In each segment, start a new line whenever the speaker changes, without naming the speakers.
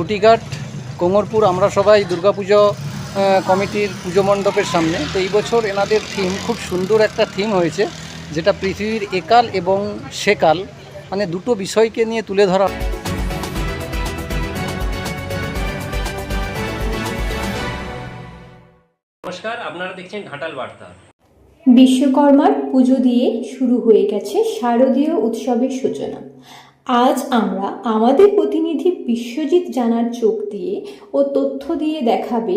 কুটিঘাট কোমরপুর আমরা সবাই দুর্গাপুজো কমিটির পুজো মণ্ডপের সামনে। তো এই বছর এনাদের থিম খুব সুন্দর একটা থিম হয়েছে যেটা পৃথিবীর একাল এবং সেকাল মানে দুটো বিষয়কে নিয়ে তুলে ধরা।
নমস্কার আপনারা দেখছেন ঘাটাল বার্তা।
বিশ্বকর্মার পুজো দিয়ে শুরু হয়ে গেছে শারদীয় উৎসবের সূচনা। আজ আমরা আমাদের প্রতিনিধি বিশ্বজিৎ জানার চোখ দিয়ে ও তথ্য দিয়ে দেখাবে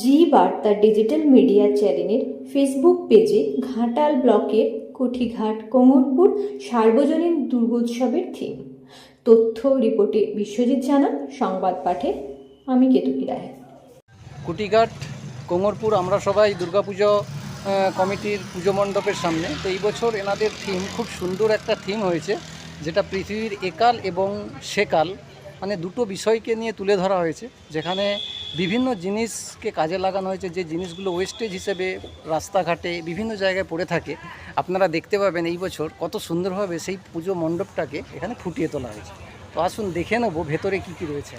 জি বার্তা ডিজিটাল মিডিয়া চ্যানেলের ফেসবুক পেজে ঘাটাল ব্লকের কুঠিঘাট, কোমরপুর সার্বজনীন দুর্গোৎসবের থিম তথ্য রিপোর্টে বিশ্বজিৎ জানা সংবাদ পাঠে আমি কেতুকি রায়।
কুটিঘাট কোমরপুর আমরা সবাই দুর্গাপুজো কমিটির পুজো মণ্ডপের সামনে। তো এই বছর এনাদের থিম খুব সুন্দর একটা থিম হয়েছে। যেটা পৃথিবীর একাল এবং সেকাল মানে দুটো বিষয়কে নিয়ে তুলে ধরা হয়েছে, যেখানে বিভিন্ন জিনিসকে কাজে লাগানো হয়েছে, যে জিনিসগুলো ওয়েস্টেজ হিসেবে রাস্তাঘাটে বিভিন্ন জায়গায় পড়ে থাকে। আপনারা দেখতে পাবেন এই বছর কত সুন্দরভাবে সেই পুজো মণ্ডপটাকে এখানে ফুটিয়ে তোলা হয়েছে। তো আসুন দেখে নেব ভেতরে কী কী রয়েছে।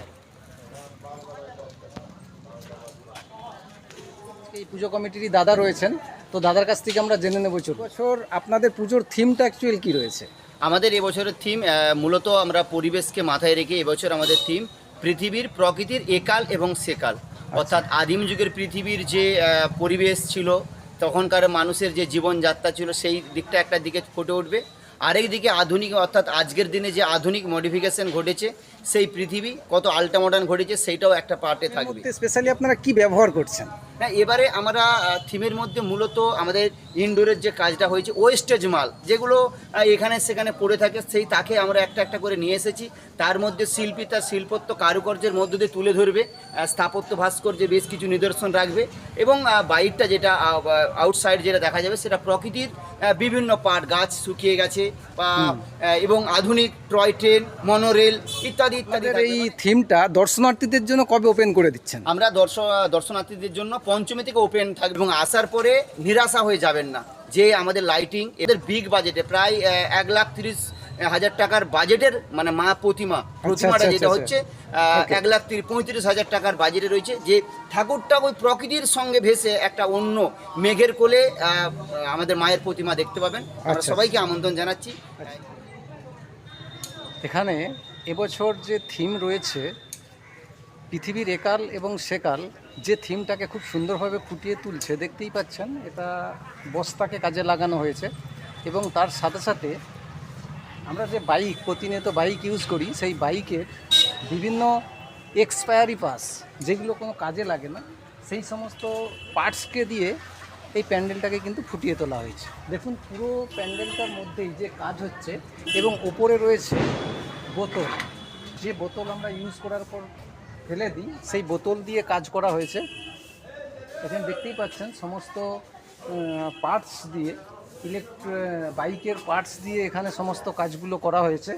এই পুজো কমিটিরই দাদা রয়েছেন, তো দাদার কাছ থেকে আমরা জেনে নেব চলুন। বছর আপনাদের পুজোর থিমটা অ্যাকচুয়াল কি রয়েছে?
আমাদের এবছরের থিম মূলত আমরা পরিবেশকে মাথায় রেখে এবছর আমাদের থিম পৃথিবীর প্রকৃতির একাল এবং সেকাল। অর্থাৎ আদিম যুগের পৃথিবীর যে পরিবেশ ছিল তখনকার মানুষের যে জীবনযাত্রা ছিল সেই দিকটা একটা দিকে ফুটে উঠবে। আরেক দিকে আধুনিক অর্থাৎ আজকের দিনে যে আধুনিক মডিফিকেশন ঘটেছে সেই পৃথিবী কত আল্ট্রা মডার্ন ঘটেছে সেইটাও একটা পার্টে থাকবে।
স্পেশালি আপনারা কি ব্যবহার করছেন?
হ্যাঁ এবারে আমরা থিমের মধ্যে মূলত আমাদের ইনডোরের যে কাজটা হয়েছে ওয়েস্টেজ মাল যেগুলো এখানে সেখানে পড়ে থাকে সেই তাকে আমরা একটা একটা করে নিয়ে এসেছি। তার মধ্যে শিল্পী তার শিল্পত্ব কারুকার্যের মধ্য দিয়ে তুলে ধরবে স্থাপত্য ভাস্কর্যে বেশ কিছু নিদর্শন রাখবে এবং বাইরটা যেটা আউটসাইড যেটা দেখা যাবে সেটা প্রকৃতির বিভিন্ন পার্ট গাছ শুকিয়ে গেছে বা এবং আধুনিক টয় ট্রেন মনোরেল ইত্যাদি ইত্যাদি
এই থিমটা দর্শনার্থীদের জন্য কবে ওপেন করে দিচ্ছেন?
আমরা দর্শনার্থীদের জন্য পঞ্চমী থেকে ওপেন থাকবে এবং আসার পরে নিরাশা হয়ে যাবেন না। যে আমাদের লাইটিং এদের বিগ বাজেটে প্রায় এক লাখ তিরিশ হাজার টাকার বাজেটের মানে মা প্রতিমা। প্রতিমাটা
আচ্ছা,
যেটা
আচ্ছা,
হচ্ছে এক লাখ তিরিশ পঁয়ত্রিশ হাজার টাকার বাজেটে রয়েছে। যে ঠাকুরটা ওই প্রকৃতির সঙ্গে ভেসে একটা অন্য মেঘের কোলে আমাদের মায়ের প্রতিমা দেখতে পাবেন। আমরা
আচ্ছা,
সবাইকে আমন্ত্রণ জানাচ্ছি।
এখানে এবছর যে থিম রয়েছে পৃথিবীর একাল এবং সেকাল যে থিমটাকে খুব সুন্দরভাবে ফুটিয়ে তুলছে, দেখতেই পাচ্ছেন, এটা বস্তাকে কাজে লাগানো হয়েছে এবং তার সাথে সাথে আমরা যে বাইক, প্রতিনিয়ত বাইক ইউজ করি, সেই বাইকের বিভিন্ন এক্সপায়ারি পাস যেগুলো কোনো কাজে লাগে না, সেই সমস্ত পার্টসকে দিয়ে এই প্যান্ডেলটাকে কিন্তু ফুটিয়ে তোলা হয়েছে। দেখুন, পুরো প্যান্ডেলটার মধ্যেই যে কাজ হচ্ছে এবং ওপরে রয়েছে বোতল। যে বোতল আমরা ইউজ করার পর ফেলে দিই। সেই বোতল দিয়ে কাজ করা হয়েছে। এখানে দেখতেই পাচ্ছেন সমস্ত পার্টস দিয়ে ইলেকট্রিক বাইকের পার্টস দিয়ে এখানে সমস্ত কাজগুলো করা হয়েছে।